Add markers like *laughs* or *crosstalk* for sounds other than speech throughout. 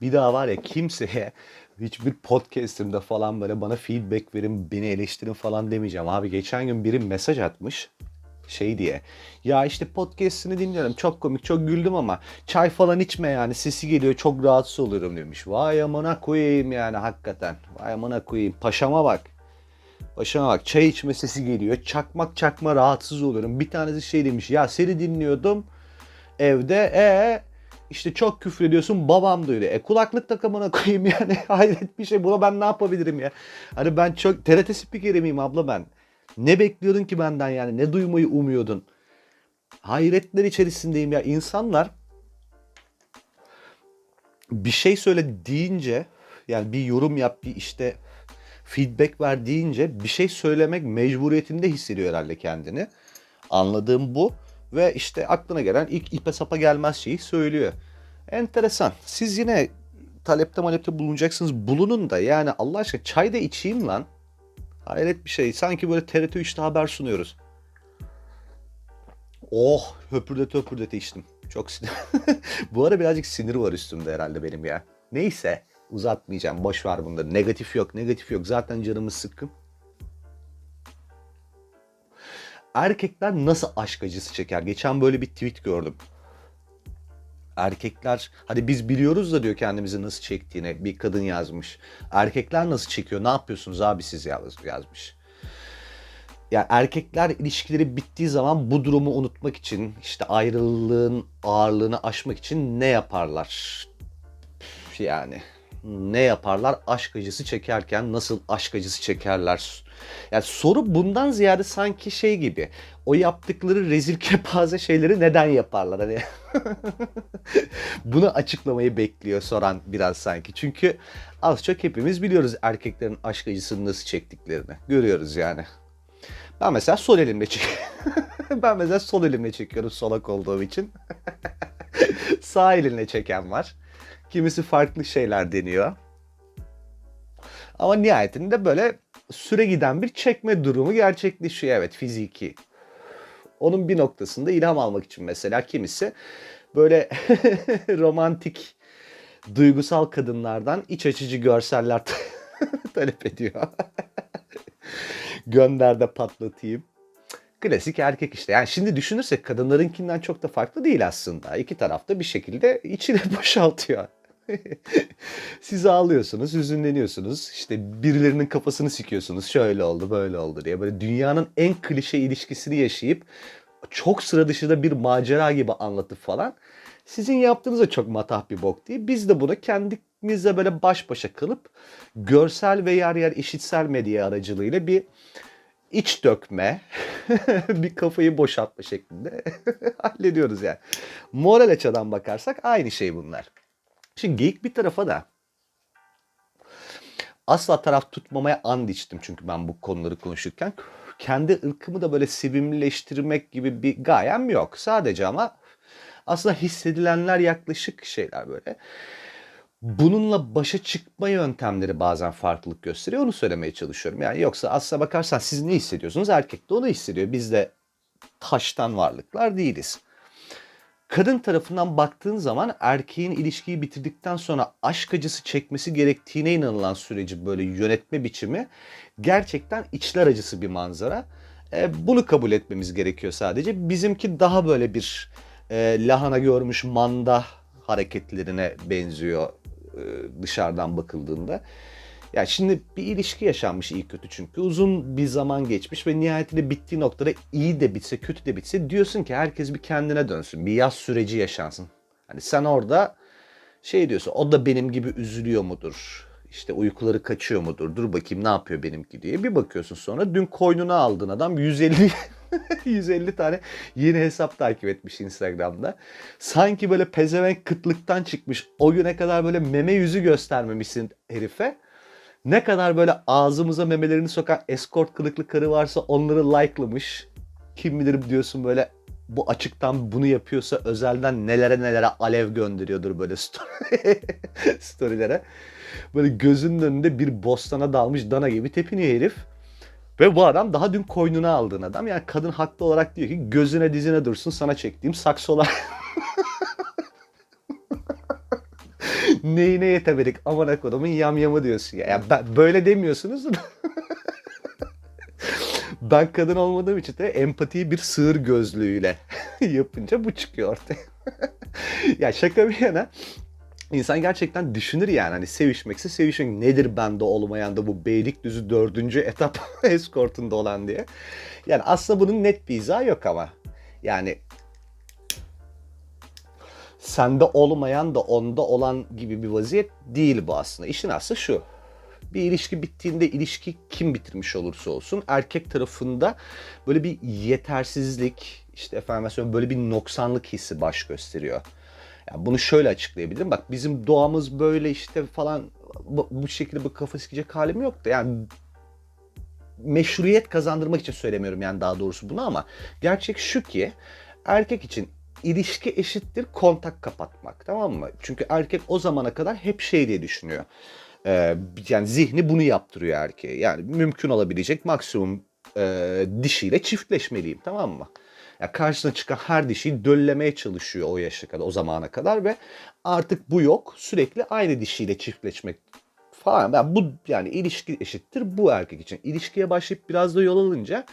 Bir daha var ya kimseye hiçbir podcast'imde falan böyle bana feedback verin, beni eleştirin falan demeyeceğim. Abi geçen gün biri mesaj atmış şey diye. Ya işte podcast'ini dinliyorum. Çok komik, çok güldüm ama çay falan içme yani. Sesi geliyor. Çok rahatsız oluyorum demiş. Vay amına koyayım yani hakikaten. Vay amına koyayım. Paşama bak. Paşama bak. Çay içme sesi geliyor. Çakmak çakma rahatsız oluyorum. Bir tanesi şey demiş. Ya seni dinliyordum evde. E işte çok küfür ediyorsun babam duyuyor. E kulaklık takamına koyayım yani *laughs* hayret bir şey. Buna ben ne yapabilirim ya? Hani ben çok TRT spikeri miyim abla ben? Ne bekliyordun ki benden yani? Ne duymayı umuyordun? Hayretler içerisindeyim ya. İnsanlar bir şey söyle deyince yani bir yorum yap bir işte feedback ver deyince bir şey söylemek mecburiyetinde hissediyor herhalde kendini. Anladığım bu. Ve işte aklına gelen ilk ipe sapa gelmez şeyi söylüyor. Enteresan. Siz yine talepte malepte bulunacaksınız. Bulunun da yani Allah aşkına çay da içeyim lan. Hayret bir şey. Sanki böyle TRT 3'te haber sunuyoruz. Oh höpürdete höpürdete içtim. Çok sinir. *laughs* Bu ara birazcık sinir var üstümde herhalde benim ya. Neyse uzatmayacağım. Boş ver bunları. Negatif yok, negatif yok. Zaten canımız sıkkın. Erkekler nasıl aşk acısı çeker? Geçen böyle bir tweet gördüm. Erkekler hadi biz biliyoruz da diyor kendimizi nasıl çektiğini bir kadın yazmış. Erkekler nasıl çekiyor? Ne yapıyorsunuz abi siz yaz- yazmış. Ya erkekler ilişkileri bittiği zaman bu durumu unutmak için işte ayrılığın ağırlığını aşmak için ne yaparlar? Yani ne yaparlar? Aşk acısı çekerken nasıl aşk acısı çekerler? Yani soru bundan ziyade sanki şey gibi. O yaptıkları rezil *laughs* kepaze şeyleri neden yaparlar? Hani *laughs* bunu açıklamayı bekliyor soran biraz sanki. Çünkü az çok hepimiz biliyoruz erkeklerin aşk acısını nasıl çektiklerini. Görüyoruz yani. Ben mesela sol elimle çek *laughs* Ben mesela sol elimle çekiyorum solak olduğum için. Sağ elinle çeken var. Kimisi farklı şeyler deniyor. Ama nihayetinde böyle süre giden bir çekme durumu gerçekleşiyor. Evet fiziki. Onun bir noktasında ilham almak için mesela kimisi böyle *laughs* romantik duygusal kadınlardan iç açıcı görseller *laughs* talep ediyor. *laughs* Gönder de patlatayım. Klasik erkek işte. Yani şimdi düşünürsek kadınlarınkinden çok da farklı değil aslında. İki tarafta bir şekilde içine boşaltıyor. *laughs* Siz ağlıyorsunuz, hüzünleniyorsunuz. İşte birilerinin kafasını sikiyorsunuz. Şöyle oldu, böyle oldu diye. Böyle dünyanın en klişe ilişkisini yaşayıp çok sıra dışı da bir macera gibi anlatıp falan. Sizin yaptığınız da çok matah bir bok değil. Biz de bunu kendimizle böyle baş başa kalıp görsel ve yer yer işitsel medya aracılığıyla bir iç dökme, *laughs* bir kafayı boşaltma şeklinde *laughs* hallediyoruz yani. Moral açıdan bakarsak aynı şey bunlar. Şimdi geyik bir tarafa da asla taraf tutmamaya and içtim çünkü ben bu konuları konuşurken. Kendi ırkımı da böyle sevimleştirmek gibi bir gayem yok. Sadece ama aslında hissedilenler yaklaşık şeyler böyle. Bununla başa çıkma yöntemleri bazen farklılık gösteriyor. Onu söylemeye çalışıyorum. Yani yoksa aslına bakarsan siz ne hissediyorsunuz? Erkek de onu hissediyor. Biz de taştan varlıklar değiliz. Kadın tarafından baktığın zaman erkeğin ilişkiyi bitirdikten sonra aşk acısı çekmesi gerektiğine inanılan süreci böyle yönetme biçimi gerçekten içler acısı bir manzara. E, bunu kabul etmemiz gerekiyor sadece. Bizimki daha böyle bir e, lahana görmüş manda hareketlerine benziyor e, dışarıdan bakıldığında. Ya şimdi bir ilişki yaşanmış iyi kötü çünkü uzun bir zaman geçmiş ve nihayetinde bittiği noktada iyi de bitse kötü de bitse diyorsun ki herkes bir kendine dönsün. Bir yaz süreci yaşansın. Hani sen orada şey diyorsun o da benim gibi üzülüyor mudur? İşte uykuları kaçıyor mudur? Dur bakayım ne yapıyor benimki diye. Bir bakıyorsun sonra dün koynuna aldığın adam 150 150 *laughs* tane yeni hesap takip etmiş Instagram'da. Sanki böyle pezevenk kıtlıktan çıkmış. O güne kadar böyle meme yüzü göstermemişsin herife. Ne kadar böyle ağzımıza memelerini sokan escort kılıklı karı varsa onları likelamış. Kim bilir diyorsun böyle bu açıktan bunu yapıyorsa özelden nelere nelere alev gönderiyordur böyle story, *laughs* storylere. Böyle gözünün önünde bir bostana dalmış dana gibi tepiniyor herif. Ve bu adam daha dün koynuna aldığın adam. Yani kadın haklı olarak diyor ki gözüne dizine dursun sana çektiğim saksolar. *laughs* Neyine yetemedik amına kodumun yamyamı diyorsun ya. ya ben, böyle demiyorsunuz da. *laughs* ben kadın olmadığım için de empatiyi bir sığır gözlüğüyle *laughs* yapınca bu çıkıyor ortaya. *laughs* ya şaka bir yana İnsan gerçekten düşünür yani hani sevişmekse sevişmek nedir bende olmayan da bu Beylikdüzü dördüncü etap eskortunda olan diye. Yani aslında bunun net bir izahı yok ama. Yani sende olmayan da onda olan gibi bir vaziyet değil bu aslında. İşin aslı şu. Bir ilişki bittiğinde ilişki kim bitirmiş olursa olsun erkek tarafında böyle bir yetersizlik işte efendim söyleyeyim böyle bir noksanlık hissi baş gösteriyor. Yani bunu şöyle açıklayabilirim. Bak bizim doğamız böyle işte falan bu, şekilde bu kafa sikecek halim yok da yani meşruiyet kazandırmak için söylemiyorum yani daha doğrusu bunu ama gerçek şu ki erkek için ilişki eşittir kontak kapatmak tamam mı? Çünkü erkek o zamana kadar hep şey diye düşünüyor. Ee, yani zihni bunu yaptırıyor erkeğe. Yani mümkün olabilecek maksimum e, dişiyle çiftleşmeliyim tamam mı? Ya karşısına çıkan her dişiyi döllemeye çalışıyor o yaşa kadar, o zamana kadar ve artık bu yok. Sürekli aynı dişiyle çiftleşmek falan. Yani bu yani ilişki eşittir bu erkek için. İlişkiye başlayıp biraz da yol alınca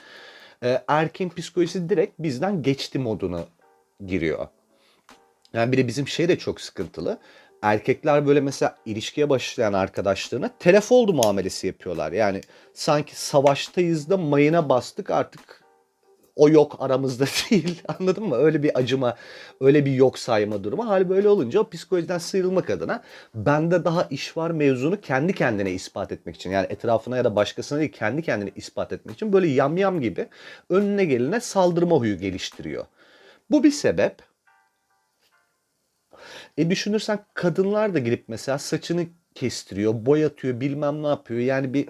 e, erkeğin psikolojisi direkt bizden geçti moduna giriyor. Yani bir de bizim şey de çok sıkıntılı. Erkekler böyle mesela ilişkiye başlayan arkadaşlarına telef oldu muamelesi yapıyorlar. Yani sanki savaştayız da mayına bastık artık o yok aramızda *laughs* değil. Anladın mı? Öyle bir acıma, öyle bir yok sayma durumu. Hali böyle olunca o psikolojiden sıyrılmak adına bende daha iş var mevzunu kendi kendine ispat etmek için. Yani etrafına ya da başkasına değil kendi kendine ispat etmek için böyle yamyam gibi önüne gelene saldırma huyu geliştiriyor. Bu bir sebep. E düşünürsen kadınlar da gidip mesela saçını kestiriyor, boyatıyor, bilmem ne yapıyor. Yani bir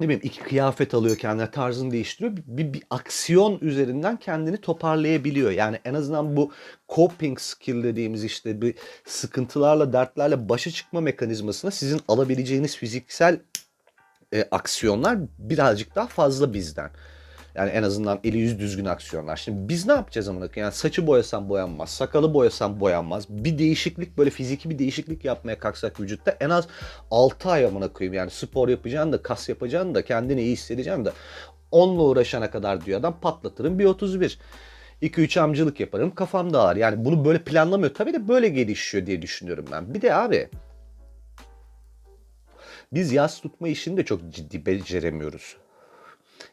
ne bileyim iki kıyafet alıyor kendine tarzını değiştiriyor. Bir, bir, bir aksiyon üzerinden kendini toparlayabiliyor. Yani en azından bu coping skill dediğimiz işte bir sıkıntılarla dertlerle başa çıkma mekanizmasına sizin alabileceğiniz fiziksel e, aksiyonlar birazcık daha fazla bizden. Yani en azından eli yüz düzgün aksiyonlar. Şimdi biz ne yapacağız amına? Yani saçı boyasam boyanmaz, sakalı boyasam boyanmaz. Bir değişiklik böyle fiziki bir değişiklik yapmaya kalksak vücutta en az 6 ay amına koyayım. Yani spor yapacaksın da kas yapacaksın da kendini iyi hissedeceksin de onunla uğraşana kadar diyor adam patlatırım bir 31. 2-3 amcılık yaparım kafam dağılır. Yani bunu böyle planlamıyor. Tabii de böyle gelişiyor diye düşünüyorum ben. Bir de abi biz yaz tutma işini de çok ciddi beceremiyoruz.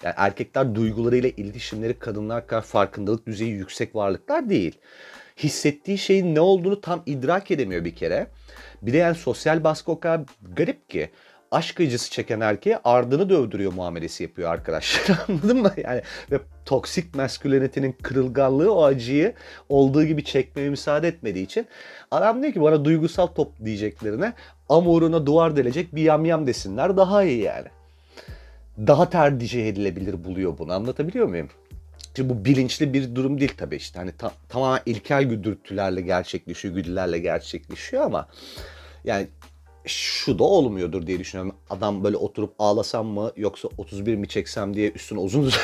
Yani erkekler duygularıyla iletişimleri kadınlar kadar farkındalık düzeyi yüksek varlıklar değil. Hissettiği şeyin ne olduğunu tam idrak edemiyor bir kere. Bir de yani sosyal baskı o kadar garip ki aşk acısı çeken erkeğe ardını dövdürüyor muamelesi yapıyor arkadaşlar. *laughs* Anladın mı? Yani ve toksik maskülenitenin kırılganlığı o acıyı olduğu gibi çekmeye müsaade etmediği için adam diyor ki bana duygusal top diyeceklerine amoruna duvar delecek bir yamyam desinler daha iyi yani daha tercih edilebilir buluyor bunu. Anlatabiliyor muyum? Şimdi bu bilinçli bir durum değil tabii işte. Hani ta- tamamen ilkel güdürtülerle gerçekleşiyor, güdülerle gerçekleşiyor ama yani şu da olmuyordur diye düşünüyorum. Adam böyle oturup ağlasam mı yoksa 31 mi çeksem diye üstüne uzun uzun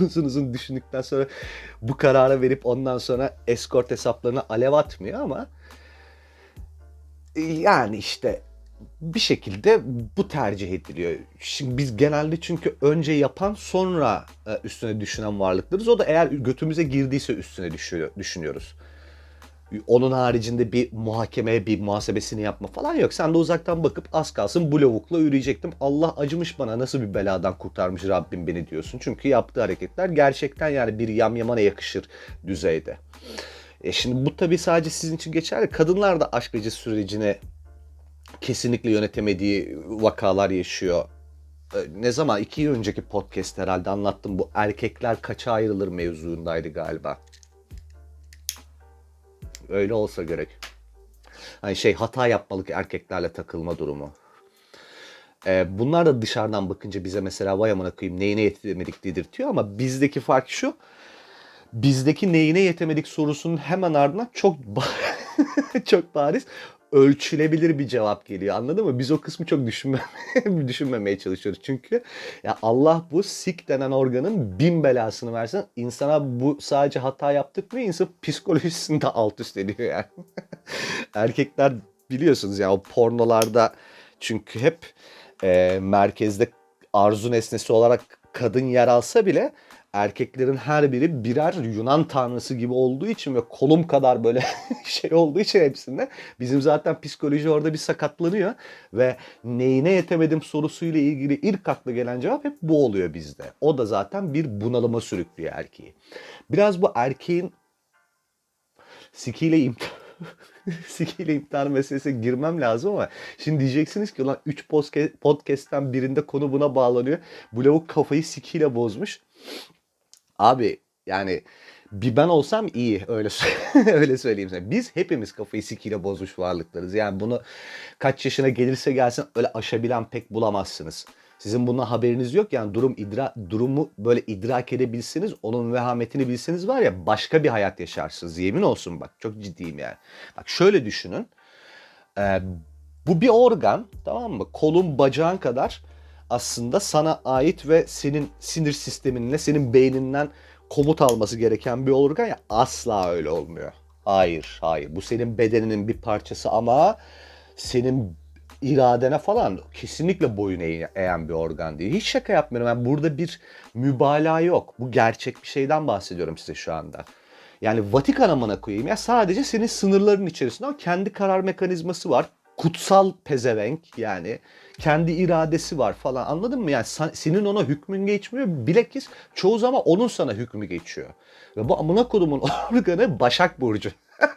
*laughs* uzun uzun düşündükten sonra bu kararı verip ondan sonra escort hesaplarına alev atmıyor ama yani işte bir şekilde bu tercih ediliyor. Şimdi biz genelde çünkü önce yapan sonra e, üstüne düşünen varlıklarız. O da eğer götümüze girdiyse üstüne düşünüyoruz. Onun haricinde bir muhakemeye, bir muhasebesini yapma falan yok. Sen de uzaktan bakıp az kalsın bu lavukla yürüyecektim. Allah acımış bana nasıl bir beladan kurtarmış Rabbim beni diyorsun. Çünkü yaptığı hareketler gerçekten yani bir yamyamana yakışır düzeyde. E şimdi bu tabii sadece sizin için geçerli. Kadınlar da aşk acı sürecine kesinlikle yönetemediği vakalar yaşıyor. Ee, ne zaman? iki yıl önceki podcast herhalde anlattım. Bu erkekler kaça ayrılır mevzuundaydı galiba. Öyle olsa gerek. Hani şey hata yapmalık erkeklerle takılma durumu. Ee, bunlar da dışarıdan bakınca bize mesela vay amına koyayım neyine yetemedik dedirtiyor ama bizdeki fark şu. Bizdeki neyine yetemedik sorusunun hemen ardından çok *laughs* çok bariz ölçülebilir bir cevap geliyor. Anladın mı? Biz o kısmı çok düşünme, *laughs* düşünmemeye çalışıyoruz. Çünkü ya Allah bu sik denen organın bin belasını versin. İnsana bu sadece hata yaptık mı insan psikolojisini de alt üst ediyor yani. *laughs* Erkekler biliyorsunuz ya o pornolarda çünkü hep e, merkezde arzu nesnesi olarak kadın yer alsa bile erkeklerin her biri birer Yunan tanrısı gibi olduğu için ve kolum kadar böyle *laughs* şey olduğu için hepsinde bizim zaten psikoloji orada bir sakatlanıyor ve neyine yetemedim sorusuyla ilgili ilk akla gelen cevap hep bu oluyor bizde. O da zaten bir bunalıma sürüklüyor erkeği. Biraz bu erkeğin sikiyle imtihan *laughs* sikiyle imtihan meselesine girmem lazım ama şimdi diyeceksiniz ki ulan 3 podcast'ten birinde konu buna bağlanıyor. Bu lavuk kafayı sikiyle bozmuş. Abi yani bir ben olsam iyi öyle *laughs* öyle söyleyeyim size. Biz hepimiz kafayı sikiyle bozmuş varlıklarız. Yani bunu kaç yaşına gelirse gelsin öyle aşabilen pek bulamazsınız. Sizin bundan haberiniz yok yani durum idra durumu böyle idrak edebilseniz onun vehametini bilseniz var ya başka bir hayat yaşarsınız. Yemin olsun bak çok ciddiyim yani. Bak şöyle düşünün. Ee, bu bir organ tamam mı? Kolun bacağın kadar aslında sana ait ve senin sinir sisteminle senin beyninden komut alması gereken bir organ ya asla öyle olmuyor. Hayır, hayır. Bu senin bedeninin bir parçası ama senin iradene falan kesinlikle boyun eğen bir organ değil. Hiç şaka yapmıyorum. Yani burada bir mübalağa yok. Bu gerçek bir şeyden bahsediyorum size şu anda. Yani Vatikan amına koyayım ya sadece senin sınırların içerisinde ama kendi karar mekanizması var. Kutsal pezevenk yani kendi iradesi var falan anladın mı? Yani senin ona hükmün geçmiyor. Bilakis çoğu zaman onun sana hükmü geçiyor. Ve bu amına kodumun *laughs* organı Başak Burcu. *laughs*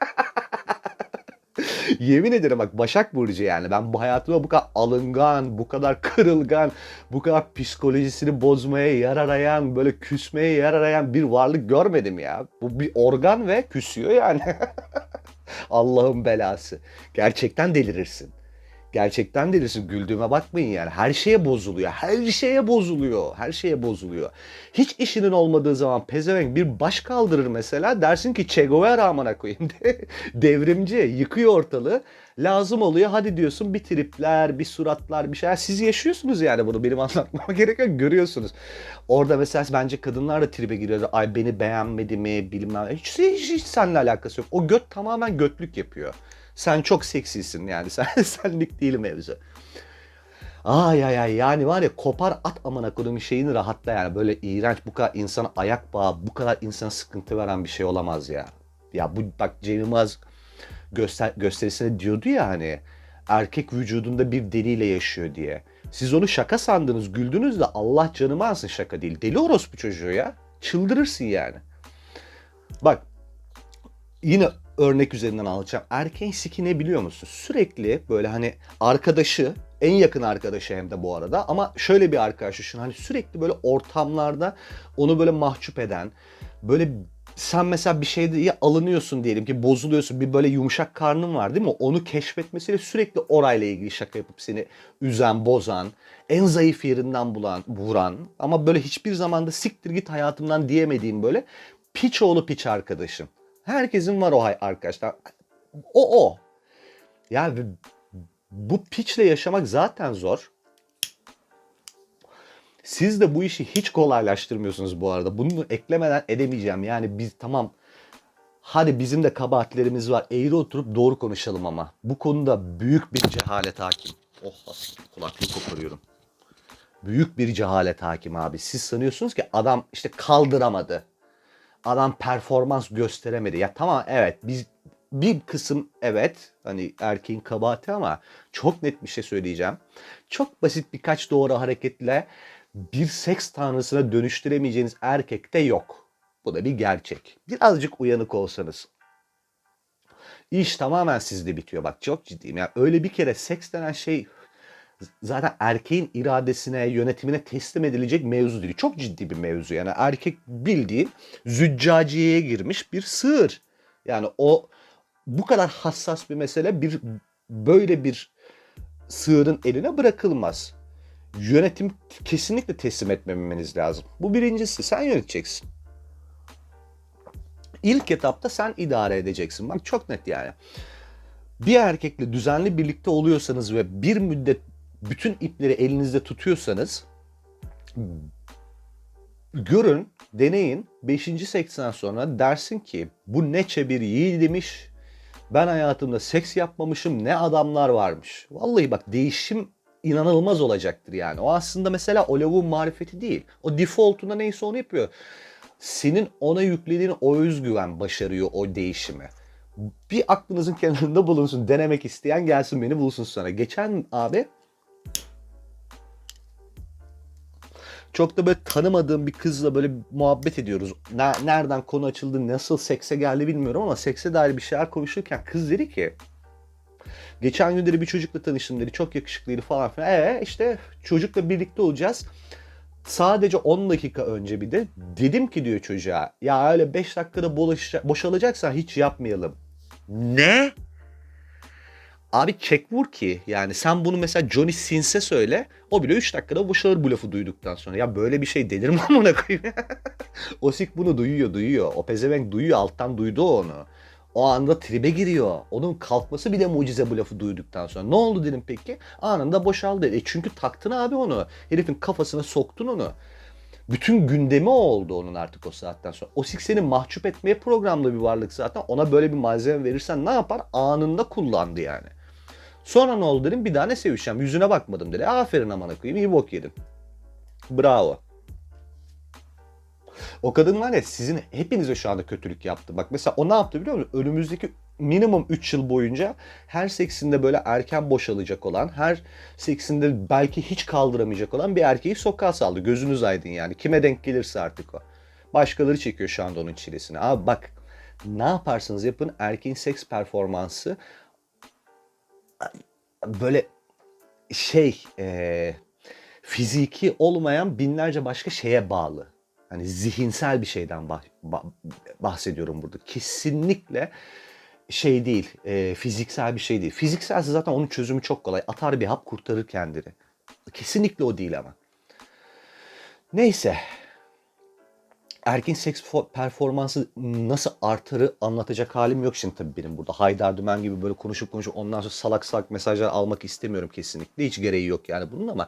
Yemin ederim bak Başak Burcu yani. Ben bu hayatımda bu kadar alıngan, bu kadar kırılgan, bu kadar psikolojisini bozmaya yer arayan, böyle küsmeye yer arayan bir varlık görmedim ya. Bu bir organ ve küsüyor yani. *laughs* Allah'ın belası. Gerçekten delirirsin. Gerçekten delirsin. Güldüğüme bakmayın yani. Her şeye bozuluyor. Her şeye bozuluyor. Her şeye bozuluyor. Hiç işinin olmadığı zaman pezevenk bir baş kaldırır mesela. Dersin ki Che Guevara amına koyayım. *laughs* Devrimci. Yıkıyor ortalığı. Lazım oluyor. Hadi diyorsun bir tripler, bir suratlar, bir şeyler. Siz yaşıyorsunuz yani bunu. Benim *laughs* anlatmama gerek yok. Görüyorsunuz. Orada mesela bence kadınlar da tribe giriyor. Ay beni beğenmedi mi bilmem. Hiç, hiç, hiç seninle alakası yok. O göt tamamen götlük yapıyor. Sen çok seksisin yani. *laughs* Sen senlik değil mevzu. Ay ay ay yani var ya kopar at amına koyduğum şeyini rahatla yani. Böyle iğrenç bu kadar insana ayak bağı, bu kadar insana sıkıntı veren bir şey olamaz ya. Ya bu bak Cem Yılmaz göster gösterisinde diyordu ya hani erkek vücudunda bir deliyle yaşıyor diye. Siz onu şaka sandınız, güldünüz de Allah canımı alsın şaka değil. Deli orospu çocuğu ya. Çıldırırsın yani. Bak yine örnek üzerinden alacağım. Erkeğin siki ne biliyor musun? Sürekli böyle hani arkadaşı, en yakın arkadaşı hem de bu arada ama şöyle bir arkadaş düşün. Hani sürekli böyle ortamlarda onu böyle mahcup eden, böyle sen mesela bir şeyde alınıyorsun diyelim ki bozuluyorsun bir böyle yumuşak karnın var değil mi? Onu keşfetmesiyle sürekli orayla ilgili şaka yapıp seni üzen, bozan, en zayıf yerinden bulan, vuran ama böyle hiçbir zamanda siktir git hayatımdan diyemediğim böyle piç oğlu piç arkadaşım. Herkesin var o arkadaşlar. O o. Yani bu piçle yaşamak zaten zor. Siz de bu işi hiç kolaylaştırmıyorsunuz bu arada. Bunu eklemeden edemeyeceğim. Yani biz tamam hadi bizim de kabahatlerimiz var. Eğri oturup doğru konuşalım ama. Bu konuda büyük bir cehalet hakim. Oh kulaklığı koparıyorum. Büyük bir cehalet hakim abi. Siz sanıyorsunuz ki adam işte kaldıramadı adam performans gösteremedi. Ya tamam evet biz bir kısım evet hani erkeğin kabahati ama çok net bir şey söyleyeceğim. Çok basit birkaç doğru hareketle bir seks tanrısına dönüştüremeyeceğiniz erkek de yok. Bu da bir gerçek. Birazcık uyanık olsanız. İş tamamen sizde bitiyor. Bak çok ciddiyim. Yani öyle bir kere seks denen şey zaten erkeğin iradesine, yönetimine teslim edilecek mevzu değil. Çok ciddi bir mevzu. Yani erkek bildiğin züccaciyeye girmiş bir sığır. Yani o bu kadar hassas bir mesele bir böyle bir sığırın eline bırakılmaz. Yönetim kesinlikle teslim etmemeniz lazım. Bu birincisi. Sen yöneteceksin. İlk etapta sen idare edeceksin. Bak çok net yani. bir erkekle düzenli birlikte oluyorsanız ve bir müddet bütün ipleri elinizde tutuyorsanız görün, deneyin. 5. seksten sonra dersin ki bu neçe bir yiğidimiş. Ben hayatımda seks yapmamışım ne adamlar varmış. Vallahi bak değişim inanılmaz olacaktır yani. O aslında mesela o lavuğun marifeti değil. O defaultunda neyse onu yapıyor. Senin ona yüklediğin o özgüven başarıyor o değişimi. Bir aklınızın *laughs* kenarında bulunsun. Denemek isteyen gelsin beni bulsun sonra. Geçen abi çok da böyle tanımadığım bir kızla böyle muhabbet ediyoruz. Ne- Nereden konu açıldı, nasıl sekse geldi bilmiyorum ama sekse dair bir şeyler konuşurken kız dedi ki Geçen gün dedi bir çocukla tanıştım dedi. Çok yakışıklıydı falan filan. Ee işte çocukla birlikte olacağız. Sadece 10 dakika önce bir de dedim ki diyor çocuğa ya öyle 5 dakikada boşa- boşalacaksan hiç yapmayalım. Ne? Abi çek vur ki yani sen bunu mesela Johnny Sins'e söyle o bile 3 dakikada boşalır bu lafı duyduktan sonra. Ya böyle bir şey denir mi *laughs* amına koyayım? *laughs* Osik bunu duyuyor duyuyor. O pezevenk duyuyor alttan duydu onu. O anda tribe giriyor. Onun kalkması bile mucize bu lafı duyduktan sonra. Ne oldu dedim peki? Anında boşaldı. E çünkü taktın abi onu. Herifin kafasına soktun onu. Bütün gündemi oldu onun artık o saatten sonra. O seni mahcup etmeye programlı bir varlık zaten. Ona böyle bir malzeme verirsen ne yapar? Anında kullandı yani. Sonra ne oldu dedim bir daha ne sevişeceğim. Yüzüne bakmadım dedi. Aferin amına koyayım iyi bok yedin. Bravo. O kadın var ya sizin hepinize şu anda kötülük yaptı. Bak mesela o ne yaptı biliyor musun? Önümüzdeki minimum 3 yıl boyunca her seksinde böyle erken boşalacak olan, her seksinde belki hiç kaldıramayacak olan bir erkeği sokağa saldı. Gözünüz aydın yani. Kime denk gelirse artık o. Başkaları çekiyor şu anda onun çilesini. Abi bak ne yaparsanız yapın erkeğin seks performansı böyle şey e, fiziki olmayan binlerce başka şeye bağlı. Hani zihinsel bir şeyden bah- bah- bahsediyorum burada. Kesinlikle şey değil, e, fiziksel bir şey değil. Fizikselse zaten onun çözümü çok kolay. Atar bir hap kurtarır kendini. Kesinlikle o değil ama. Neyse. Erkin seks fo- performansı nasıl artarı anlatacak halim yok şimdi tabii benim burada. Haydar Dümen gibi böyle konuşup konuşup ondan sonra salak salak mesajlar almak istemiyorum kesinlikle. Hiç gereği yok yani bunun ama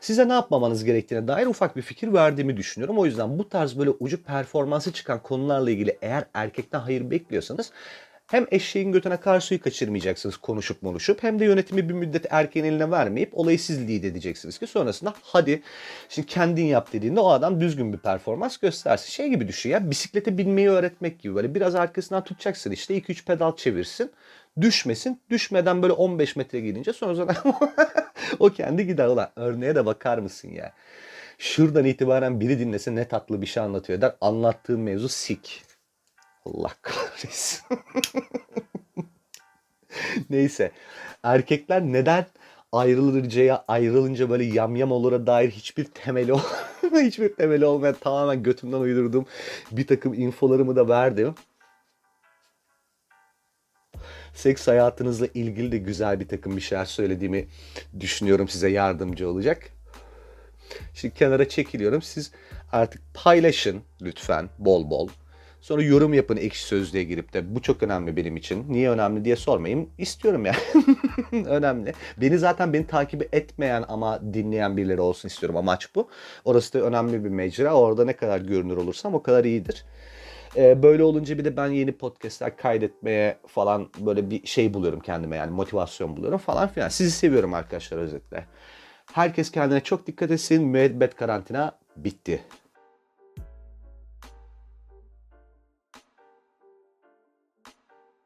size ne yapmamanız gerektiğine dair ufak bir fikir verdiğimi düşünüyorum. O yüzden bu tarz böyle ucu performansı çıkan konularla ilgili eğer erkekten hayır bekliyorsanız hem eşeğin götüne kar suyu kaçırmayacaksınız konuşup konuşup hem de yönetimi bir müddet erkeğin eline vermeyip olayı siz lead edeceksiniz ki sonrasında hadi şimdi kendin yap dediğinde o adam düzgün bir performans göstersin. Şey gibi düşün ya bisiklete binmeyi öğretmek gibi böyle biraz arkasından tutacaksın işte 2-3 pedal çevirsin düşmesin düşmeden böyle 15 metre gidince sonra *laughs* o kendi gider ulan örneğe de bakar mısın ya. Şuradan itibaren biri dinlese ne tatlı bir şey anlatıyor der. Anlattığım mevzu sik. Allah kahretsin. *laughs* Neyse. Erkekler neden ayrılınca ayrılınca böyle yamyam olura dair hiçbir temeli *laughs* hiçbir temeli olmayan tamamen götümden uydurduğum bir takım infolarımı da verdim. Seks hayatınızla ilgili de güzel bir takım bir şeyler söylediğimi düşünüyorum size yardımcı olacak. Şimdi kenara çekiliyorum. Siz artık paylaşın lütfen bol bol. Sonra yorum yapın ekşi sözlüğe girip de bu çok önemli benim için. Niye önemli diye sormayın. İstiyorum yani. *laughs* önemli. Beni zaten beni takip etmeyen ama dinleyen birileri olsun istiyorum. Amaç bu. Orası da önemli bir mecra. Orada ne kadar görünür olursam o kadar iyidir. Ee, böyle olunca bir de ben yeni podcastler kaydetmeye falan böyle bir şey buluyorum kendime yani motivasyon buluyorum falan filan. Sizi seviyorum arkadaşlar özetle. Herkes kendine çok dikkat etsin. Müebbet karantina bitti.